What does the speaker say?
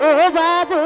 ও বাবু